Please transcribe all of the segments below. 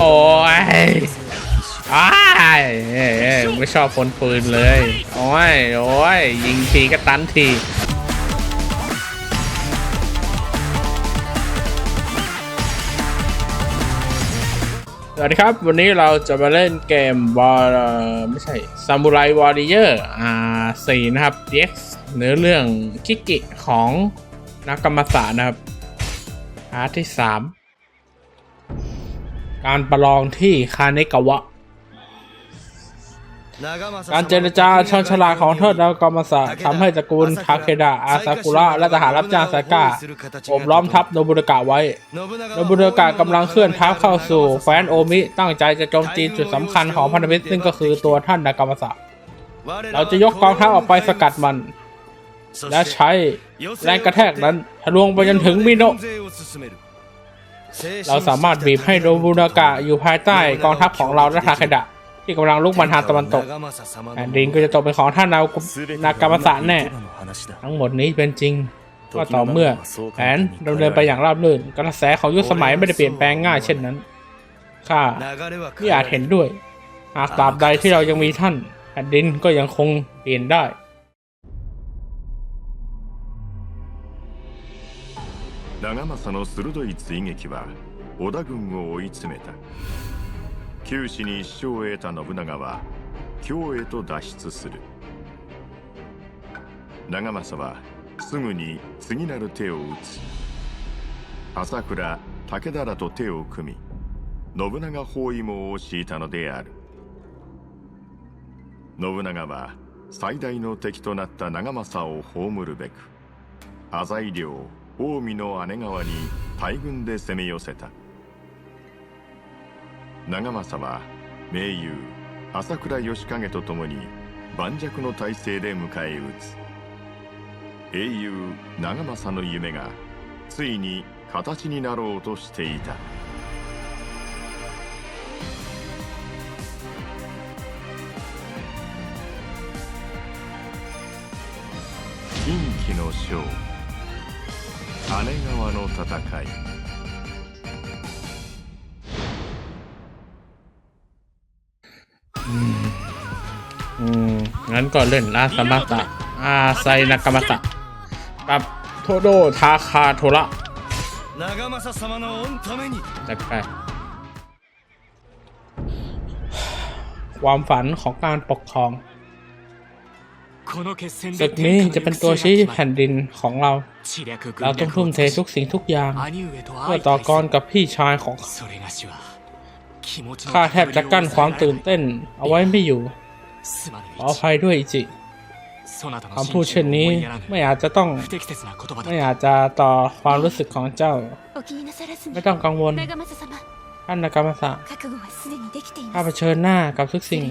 โอ้ยอ้ายเอ้ไม่ชอบคนปืนเลย โอ้ย โอ้ย ยิงทีก็ตันทีสวัสดีครับ วันนี้เราจะมาเล่นเกมบอลไม่ใช่ซามูไรวอริเยอร์อ่าสี่นะครับ DX เนื้อเรื่องคิกิของนักกรรมศาสตร์นะครับพาร์ทที่สาม การประลองที่คาเนกาวะ การเจรจาชนฉลาดของเทิดแล้วกรรมศาสตร์ทำให้ตระกูลทาเคดะอาซากุระและทหารรับจ้างไซก้าโอบล้อมทัพโนบุรากะไว้ โนบุรากะกำลังเคลื่อนทัพเข้าสู่แคว้นโอมิ ตั้งใจจะโจมตีจุดสำคัญของพันธมิตรซึ่งก็คือตัวท่านนากรรมศาสตร์เราจะยกกองทัพออกไปสกัดมัน และใช้แรงกระแทกนั้นทะลวงไปจนถึงมิโนะ เราสามารถบีบให้โนบุรากะอยู่ภายใต้กองทัพของเราและทาเคดะที่กำลังลุกมันทางตะวันตกแผ่นดินก็จะตกเป็นของท่านนานากรรมาสตร์แน่ ทั้งหมดนี้เป็นจริงก็ต่อเมื่อแผนดำเนินไปอย่างราบรื่นกระแสของยุคสมัยไม่ได้เปลี่ยนแปลงง่ายเช่นนั้นข้าไม่อาจเห็นด้วยหากตราบใดที่เรายังมีท่านแผ่นดินก็ยังคงเปลี่ยนได้ 長政の鋭い追撃は織田軍を追い詰めた。九死に一生を得た信長は京へと脱出する。長政はすぐに次なる手を打つ。朝倉武田らと手を組み信長包囲網を敷いたのである。信長は最大の敵となった長政を葬るべく浅井領近江の姉川に大軍で攻め寄せた。長政は盟友朝倉義景と共に盤石の体制で迎え撃つ。英雄長政の夢がついに形になろうとしていた。近畿の将姉川の戦い อืม งั้นก็เล่นราสมาตะอาไซนากรรมศาสตร์กับโทโดทาคาโทระ 長政様の御ために จัดไป ความฝันของการปกครอง この決戦 ศึกนี้จะเป็นตัวชี้แผ่นดินของเรา เราต้องทุ่มเททุกสิ่งทุกอย่างเพื่อต่อกรกับพี่ชายของข้าแทบจะกั้นความตื่นเต้นเอาไว้ไม่อยู่ขออภัยด้วยอิจิคำพูดเช่นนี้ไม่อาจจะต้องไม่อาจจะต่อความรู้สึกของเจ้า ไม่ต้องกังวลท่านนากามาสะข้าเผชิญหน้ากับทุกสิ่ง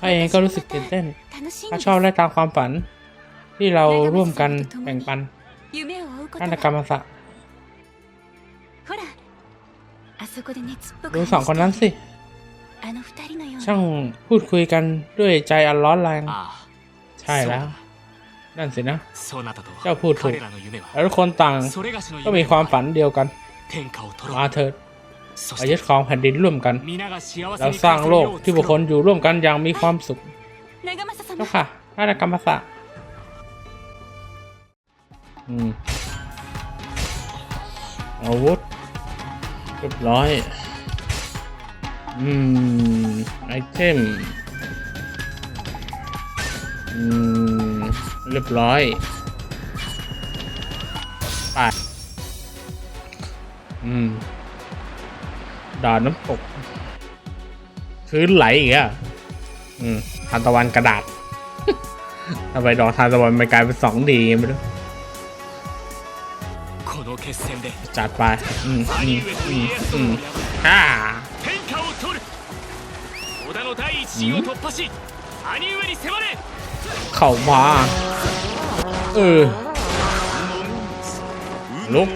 ข้าเองก็รู้สึกตื่นเต้นข้าชอบและตามความฝัน ที่เราร่วมกันแบ่งปันนัฏกรรมศาสตร์ดูสองคนนั้นสิ ช่างพูดคุยกันด้วยใจอันร้อนแรง ใช่แล้ว นั่นสินะ เจ้าพูดถูกแล้วทุกคนต่างก็มีความฝันเดียวกัน มาเถิด อายึดครองแผ่นดินร่วมกัน เราสร้างโลกที่บุคคลอยู่ร่วมกันอย่างมีความสุขเจ้าค่ะนานากรรมศาสตร์อาวุธเรียบร้อย อืม ไอเทม อืม เรียบร้อยไปอืม ดานน้ำตกพื้นไหลอีกอะอืมทานตะวันกระดาษทำไมดอกทานตะวันมันกลายเป็นสองดีไม่รู้จัดไปอืมอืมอืมอืมฮ่าเข้ามาเออลุก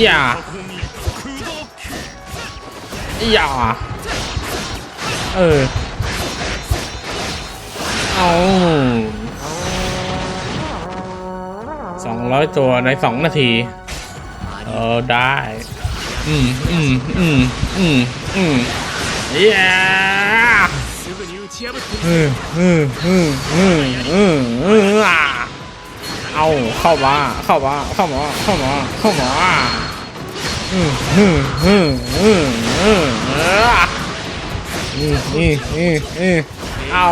อย่า อย่าเออ เอาสองร้อยตัวในสองนาที เออ ได้ อืมอืมอืมอืมอืมเย้อืมอืมอืมอืมอืมอืมเอาเข้ามาเข้ามาเข้ามาเข้ามาเข้ามา เอ้า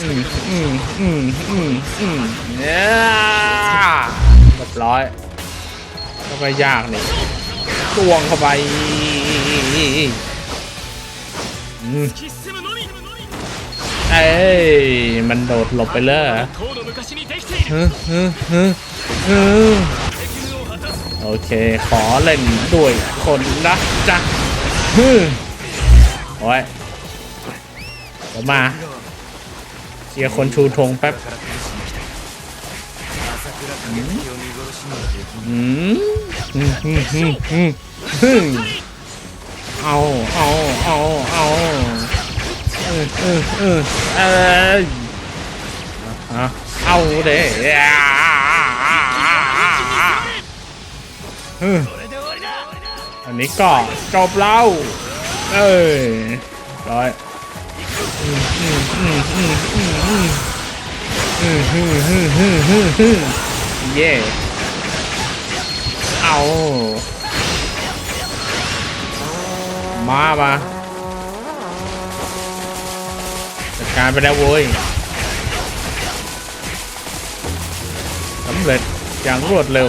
อืมอืมอืมอืมเนี่ยเรียบร้อยก็ไม่ยากนี่ตวงเข้าไปเอ้ย มันโดดหลบไปเลย โอเค ขอเล่นด้วยคนนะจ๊ะฮึโอ้ยเดี๋ยวมาเชียร์คนชูธงแป๊บอืมอืมอืมอืมเอาเอาเอาเอาเออเออเออเออเอาเอาเด้ อันนี้ก็จบเล่าเอ้ยร้อยเย่เอามาปะจัดการไปแล้วเว้ยสำเร็จอย่างรวดเร็ว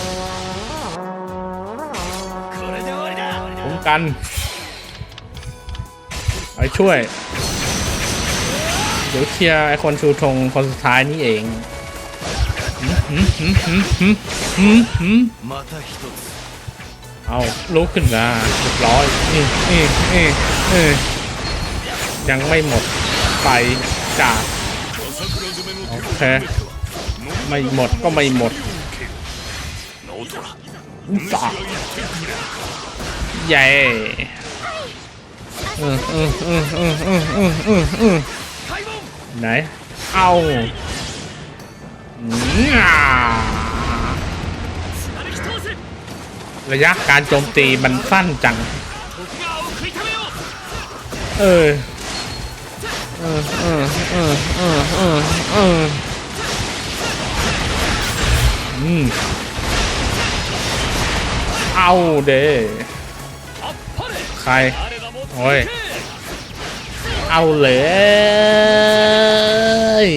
กันไอ้ช่วย เดี๋ยวเชียร์ไอคนชูธงคนสุดท้ายนี่เองเอาลุกขึ้นมาเรียบร้อยนี่นี่นี่ยังไม่หมดไปจากโอเคไม่หมดก็ไม่หมดอุ้ยส่า ใหญ่ไหน เอาระยะการโจมตีมันสั้นจัง เออเออเออเออเออเออเออเอาเด้ ใคร โอ้ย เอาเลย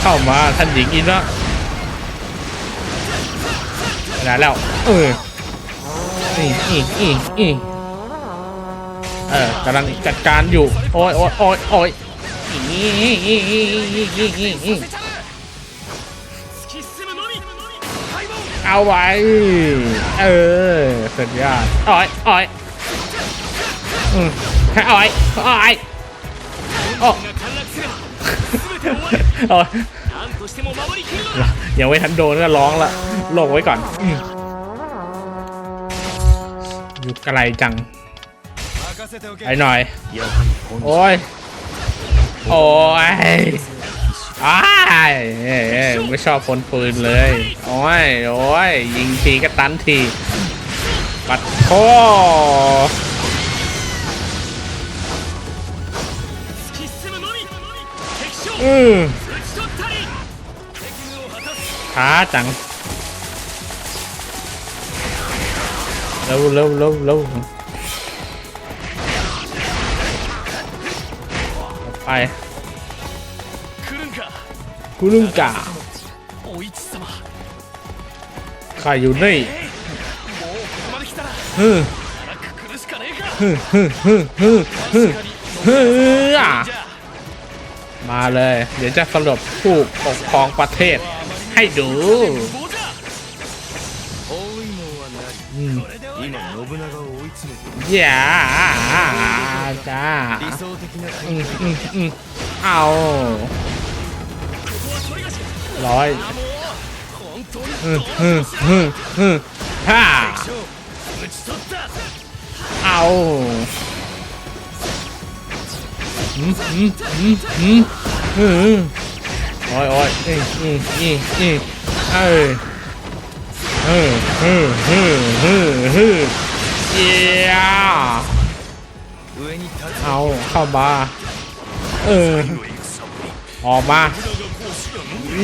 เข้ามาท่านหญิงอินละนะแล้ว เอออีอีอีอีเออกำลังจัดการอยู่ โอ้ยโอ้ยโอ้ยโอ้ยอีอีอีอีอีอี เอาไว้ เออสุดยอดอ้อยอ้อยอืมอ้อยอ้อยโอ้ยังไม่ทันโดนก็ร้องละลงไว้ก่อนอยู่ไกลจังไอ้หน่อย โอ้ย โอ้ย อ้ายไม่ชอบคนปืนเลย โอ้ย โอ้ย ยิงทีก็ตันที ปัดโคอือช้าจัง เร็วเร็วเร็วเร็วไป คุรุงกาข้าอยู่นี่ฮึฮึฮึฮึฮึฮึฮึมาเลย เดี๋ยวจะสรุปผู้ปกครองประเทศ ให้ดูอย่าจ้าเอา ร้อยฮึฮึฮึฮึฮ่าเอาอืมอืมอืมอืมอืมโอ้ยโอ้ยอืมอืมอืมอืมเออเออเออเฮึ่ออเออเย้เอาเข้ามาเออออกมา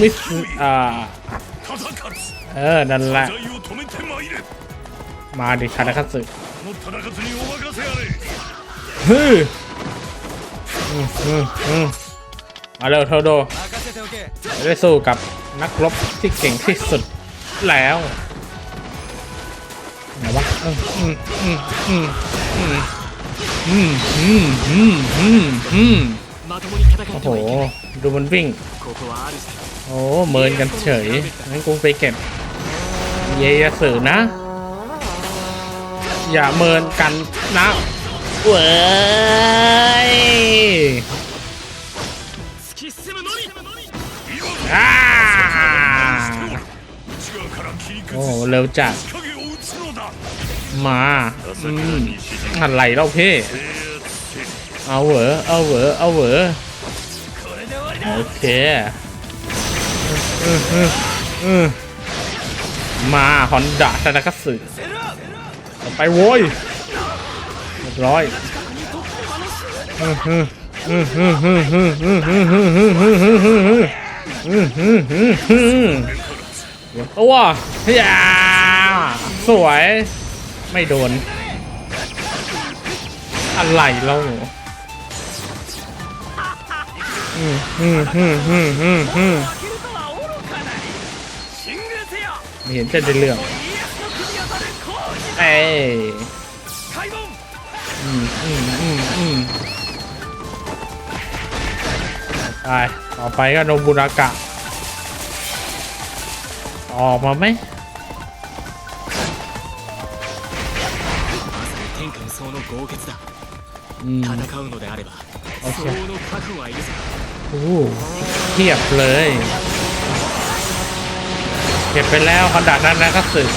มิสอ่าเออ นั่นแหละ มาดิทานาคัตสึฮึมาเร็วเทโดได้สู้กับนักรบที่เก่งที่สุดแล้วไหนวะอืมอืมอืมอืมอืมอืมอืมอืมโอ้โหดูมันวิ่ง โอ้เมินกันเฉยงั้นกูไปเก็บ เยียสือนะ อย่าเมินกันนะเว้ยโอ้เร็วจัดมาอืมอะไรเล่าเพ่เอาเหรอเอาเหรอเอาเหรอโอเค มาฮอนดะซาดาคัสึไปโว้ยเรียบร้อยตัวอย่าสวย ไม่โดน อะไรเราอืมอืมอืมอืมอืม เห็นจะได้เรื่องไอ้ยอืมอืมอืมอืมไายต่อไปก็โนบุรากะ ออกมาไหมอืมโอเคโอ้เทียบเลย เก็บไปแล้วขนาดนั้นนะครับสึก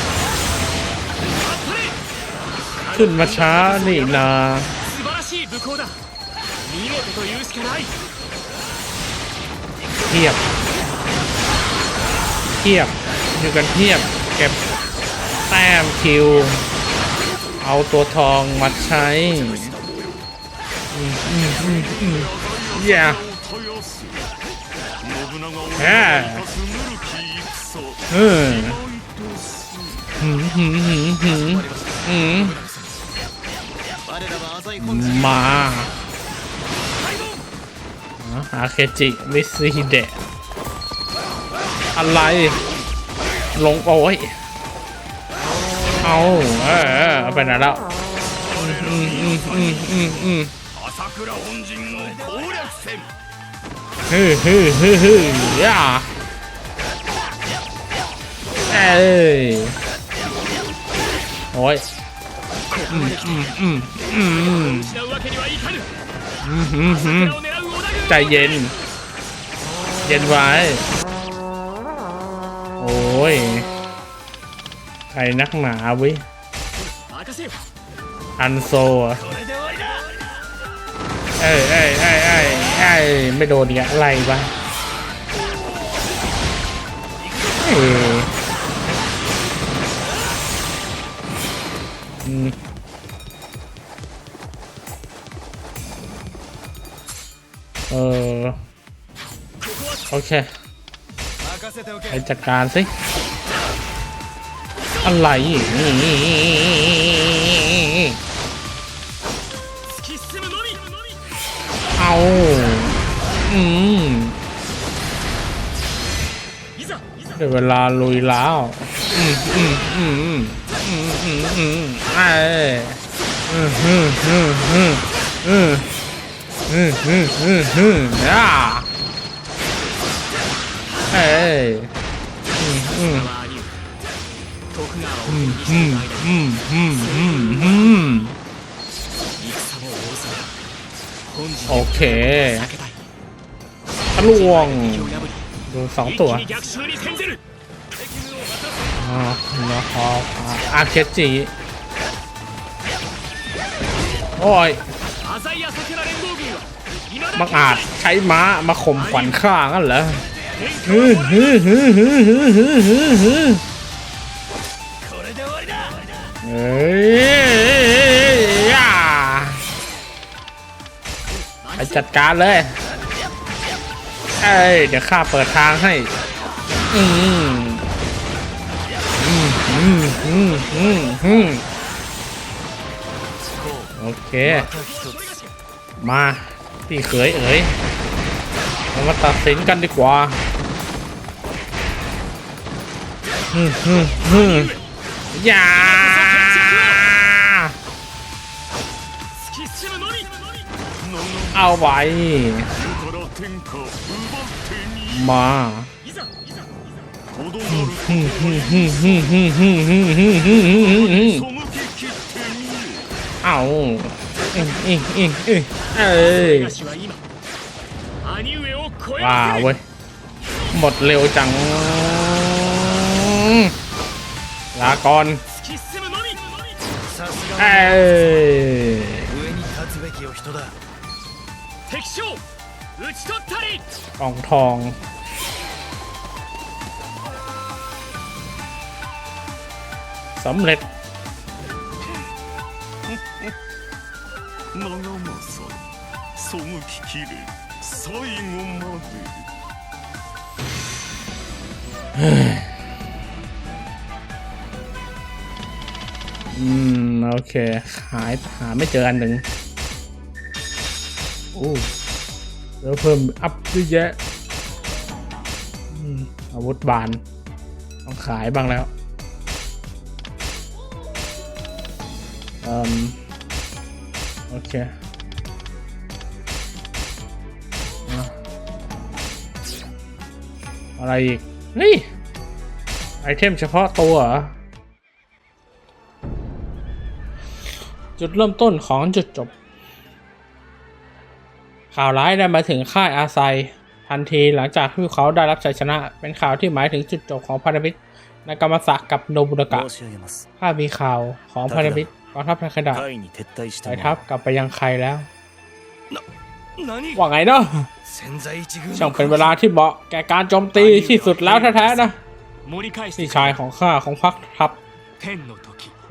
ขึ้นมาช้านี่นาเทียบเทียบอยู่กันเทียบเก็บแต้มคิว เอาตัวทองมาใช้อย่าแหม มาอาเคจิวิสซีเดะอะไร ลงโอ้ย เอาเออไปไหนแล้วอืมอือืมฮ้ยฮ้ฮ้ยเฮ้ย เอ้ยโอ้ยอืมอืมอืมอืมอืมใจเย็น เย็นไว้ โอ้ยใครนักหมาวิอันโซอะเอ้ยเอ้ยเอ้ยเอ้ยเอ้ยไม่โดนเนี่ยอะไรวะเอ้ย เออโอเคไปจัดการสิ อะไรนี่เอาอืมเดี๋ยวเวลาลุยแล้ว อืมอืมอืม โอเคทะลวงดูสองตัว นะครับอาเคจิโอ้ยบังอาจใช้ม้ามาข่มขวัญข้างั้นเหรอฮึฮึฮึฮึฮึฮึฮึฮึเฮ้ยไปจัดการเลย เอ้ย เดี๋ยวข้าเปิดทางให้ อืม อืมอืมโอเค มาพี่เขยเอ๋ยเรามาตัดสินกันดีกว่าอืมฮึมอืมอย่าเอาไว้มา เอาเอ้ยเอ้ยเอ้ยเอ้ยเอ้ยว้าวเวหมดเร็วจังลาก่เอ้ยกองทอง สำเร็จอืม โอเค หายหาไม่เจออันหนึ่งโอ้แล้วเพิ่มอัพเยอะแยะอาวุธบาน ต้องขายบ้างแล้ว Um, okay. Uh, อะไรอีก นี่ ไอเทมเฉพาะตัวจุดเริ่มต้นของจุดจบ ข่าวร้ายได้มาถึงค่ายอาไซทันทีหลังจากที่เขาได้รับชัยชนะ เป็นข่าวที่หมายถึงจุดจบของพานามิตรนากามาสะกับโนบุระกะข้ามีข่าวของพานามิต กองทัพทคดะสทัพกลับไปยังใครแล้วว่าไงเนาะช่างเป็นเวลาที่เหมาะแก่การโจมตีที่สุดแล้วแท้ๆนะพี่ชายของข้าของพรรคทัพ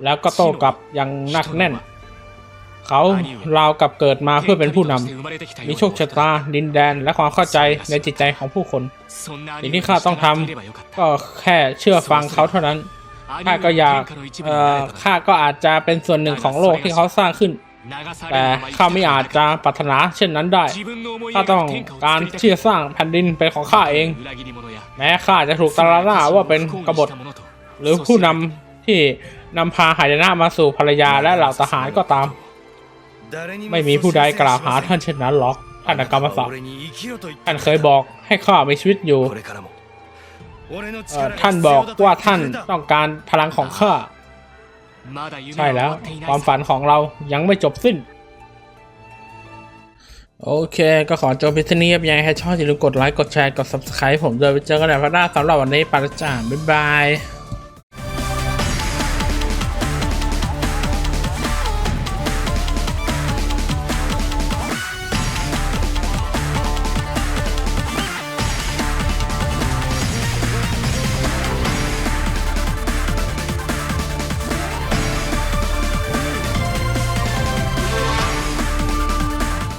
แล้วก็โต้กลับยังนักแน่น เขาราวกับเกิดมาเพื่อเป็นผู้นำมีโชคชะตาดินแดนและความเข้าใจในจิตใจของผู้คนสิ่งที่ข้าต้องทำก็แค่เชื่อฟังเขาเท่านั้น ข้าก็อยากข้าก็อาจจะเป็นส่วนหนึ่งของโลกที่เขาสร้างขึ้น แต่ข้าไม่อาจจะปรารถนาเช่นนั้นได้ ข้าต้องการที่จะสร้างแผ่นดินเป็นของข้าเอง แม้ข้าจะถูกตราหน้าว่าเป็นกบฏ หรือผู้นำที่นำพาหายนะมาสู่ภรรยาและเหล่าทหารก็ตาม ไม่มีผู้ใดกล่าวหาท่านเช่นนั้นหรอกท่านกรรมศักดิ์ท่านเคยบอกให้ข้ามีชีวิตอยู่ ท่านบอกว่าท่านต้องการพลังของข้าใช่แล้ว ความฝันของเรายังไม่จบสิ้น โอเค ก็ขอจบพิธีนี้ยังให้ชอบอย่าลืมกดไลค์ กดแชร์ กด subscribe ผมด้วยไปเจอกันใหม่พัฒนาสำหรับวันนี้ไปแล้วจ้าบ๊ายบาย